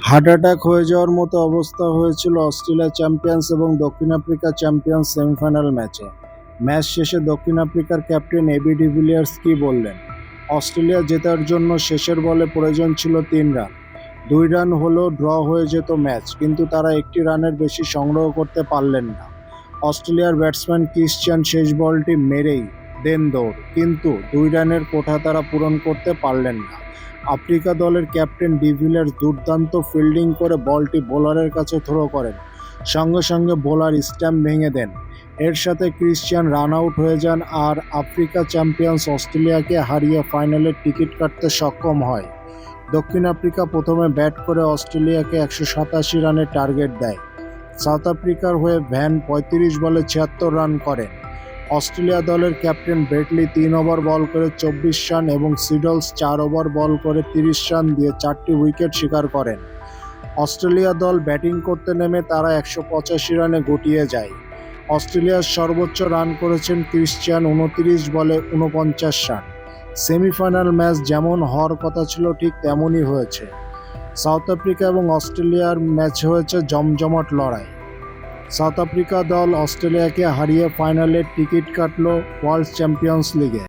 Heart attack হয়ে যাওয়ার মতো অবস্থা হয়েছিল অস্ট্রেলিয়া চ্যাম্পিয়ন্স এবং দক্ষিণ আফ্রিকা চ্যাম্পিয়ন্স সেমিফাইনাল ম্যাচে। ম্যাচ শেষে দক্ষিণ আফ্রিকার ক্যাপ্টেন এবি ডিভিলিয়ার্স কি বললেন? অস্ট্রেলিয়া জেতার জন্য শেষের বলে প্রয়োজন ছিল তিন রান। দুই রান হলেও ড্র হয়ে যেত ম্যাচ, কিন্তু তারা একটি রানের বেশি সংগ্রহ করতে পারলেন না। অস্ট্রেলিয়ার ব্যাটসম্যান ক্রিশ্চিয়ান শেষ বলটি মেরেই দেন দৌড়, কিন্তু দুই রানের কোঠা তারা পূরণ করতে পারলেন না। আফ্রিকা দলের ক্যাপ্টেন ডিভিলিয়ার্স দুর্দান্ত ফিল্ডিং করে বলটি বোলারের কাছে থ্রো করেন। সঙ্গে সঙ্গে বোলার স্ট্যাম্প ভেঙে দেন। এর সাথে ক্রিশ্চিয়ান রান আউট হয়ে যান আর আফ্রিকা চ্যাম্পিয়ন্স অস্ট্রেলিয়াকে হারিয়ে ফাইনালের টিকিট কাটতে সক্ষম হয়। দক্ষিণ আফ্রিকা প্রথমে ব্যাট করে অস্ট্রেলিয়াকে একশো সাতাশি রানের টার্গেট দেয়। সাউথ আফ্রিকার হয়ে ভ্যান পঁয়ত্রিশ বলে ছিয়াত্তর রান করেন। অস্ট্রেলিয়া দলের ক্যাপ্টেন ব্রেটলি তিন ওভার বল করে চব্বিশ রান এবং সিডলস চার ওভার বল করে তিরিশ রান দিয়ে চারটি উইকেট শিকার করেন। অস্ট্রেলিয়া দল ব্যাটিং করতে নেমে তারা একশো পঁচাশি রানে গুটিয়ে যায়। অস্ট্রেলিয়ার সর্বোচ্চ রান করেছেন ক্রিশ্চিয়ান উনতিরিশ বলে উনপঞ্চাশ রান। সেমিফাইনাল ম্যাচ যেমন হওয়ার কথা ছিল ঠিক তেমনই হয়েছে। সাউথ আফ্রিকা এবং অস্ট্রেলিয়ার ম্যাচ হয়েছে জমজমাট লড়াই। সাউথ আফ্রিকা দল অস্ট্রেলিয়াকে হারিয়ে ফাইনালের টিকিট কাটল ওয়ার্ল্ড চ্যাম্পিয়ন্স লিগে।